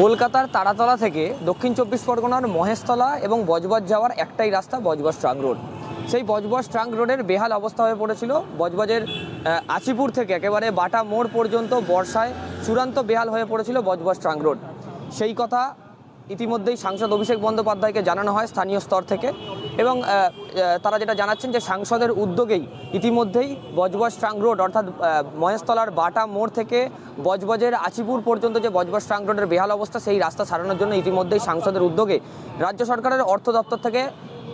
কলকাতার তারাতলা থেকে দক্ষিণ চব্বিশ পরগনার মহেশতলা এবং বজবজ যাওয়ার একটাই রাস্তা বজবজ ট্রাঙ্ক রোড। সেই বজবজ ট্রাঙ্ক রোডের বেহাল অবস্থা হয়ে পড়েছিল। বজবজের আচিপুর থেকে একেবারে বাটা মোড় পর্যন্ত বর্ষায় চূড়ান্ত বেহাল হয়ে পড়েছিল বজবজ ট্রাঙ্ক রোড। সেই কথা ইতিমধ্যেই সাংসদ অভিষেক বন্দ্যোপাধ্যায়কে জানানো হয় স্থানীয় স্তর থেকে। এবং তারা যেটা জানাচ্ছেন যে সাংসদের উদ্যোগেই ইতিমধ্যেই বজবজ ট্রাঙ্ক রোড, অর্থাৎ মহেশতলার বাটা মোড় থেকে বজবজের আচিপুর পর্যন্ত যে বজবজ ট্রাঙ্ক রোডের বেহাল অবস্থা, সেই রাস্তা সারানোর জন্য ইতিমধ্যেই সাংসদের উদ্যোগে রাজ্য সরকারের অর্থ দপ্তর থেকে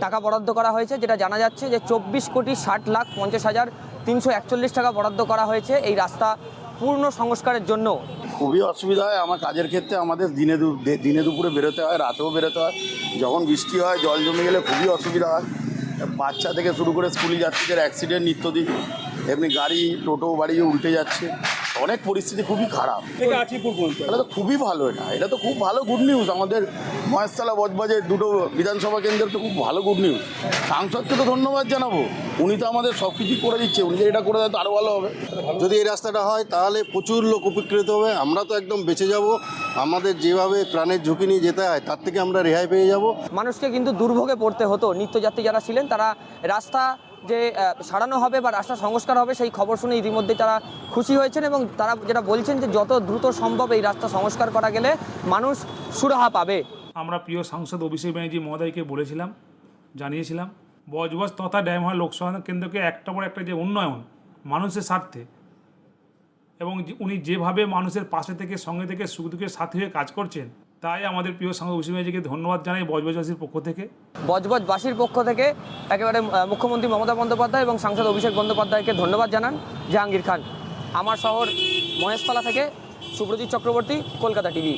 টাকা বরাদ্দ করা হয়েছে, যেটা জানা যাচ্ছে যে চব্বিশ কোটি ষাট লাখ পঞ্চাশ হাজার তিনশো একচল্লিশ টাকা বরাদ্দ করা হয়েছে। এই রাস্তা পূর্ণ সংস্কারের জন্য খুবই অসুবিধা হয়। আমার কাজের ক্ষেত্রে আমাদের দিনে দিনে দুপুরে বেরোতে হয়, রাতেও বেরোতে হয়। যখন বৃষ্টি হয়, জল জমে গেলে খুবই অসুবিধা হয়। বাচ্চা থেকে শুরু করে স্কুলে যাত্রীদের অ্যাক্সিডেন্ট নিত্যদিন। এমনি গাড়ি, টোটো, বাড়ি উল্টে যাচ্ছে। অনেক পরিস্থিতি খুবই খারাপ। এটা তো খুবই ভালো এটা। এটা তো খুব ভালো গুড নিউজ আমাদের মহেশতলা বজবাজের দুটো বিধানসভা কেন্দ্রের তো খুব ভালো গুড নিউজ সাংসদকে তো ধন্যবাদ জানাব। উনি তো আমাদের সব কিছুই করে দিচ্ছে। উনি যদি এটা করে দেয় তো আরও ভালো হবে। যদি এই রাস্তাটা হয় তাহলে প্রচুর লোক উপকৃত হবে। আমরা তো একদম বেঁচে যাব। আমাদের যেভাবে প্রাণের ঝুঁকি নিয়ে যেতে হয় তার থেকে আমরা রেহাই পেয়ে যাব। মানুষকে কিন্তু দুর্ভোগে পড়তে হতো। নিত্যযাত্রী যারা ছিলেন তারা রাস্তা যে সারানো হবে বা রাস্তা সংস্কার হবে, সেই খবর শুনে ইতিমধ্যে তারা খুশি হয়েছেন এবং তারা যেটা বলছেন যে, যত দ্রুত সম্ভব এই রাস্তা সংস্কার করা গেলে মানুষ সুরাহা পাবে। আমরা প্রিয় সাংসদ অভিষেক ব্যানার্জি মহোদয়কে বলেছিলাম, জানিয়েছিলাম, বজবজ তথা ড্যামহার লোকসভা কেন্দ্রকে একটা পর একটা যে উন্নয়ন মানুষের স্বার্থে এবং উনি যেভাবে মানুষের পাশে থেকে, সঙ্গে থেকে সুখ দুঃখের সাথী হয়ে কাজ করছেন তাই আমাদের প্রিয় সাংসদ অভিষেক ব্যানার্জিকে ধন্যবাদ জানাই বজবজবাসীর পক্ষ থেকে। বজবজবাসীর পক্ষ থেকে একেবারে মুখ্যমন্ত্রী মমতা বন্দ্যোপাধ্যায় এবং সাংসদ অভিষেক বন্দ্যোপাধ্যায়কে ধন্যবাদ জানান জাহাঙ্গীর খান। আমার শহর মহেশতলা থেকে সুব্রজিৎ চক্রবর্তী, কলকাতা টিভি।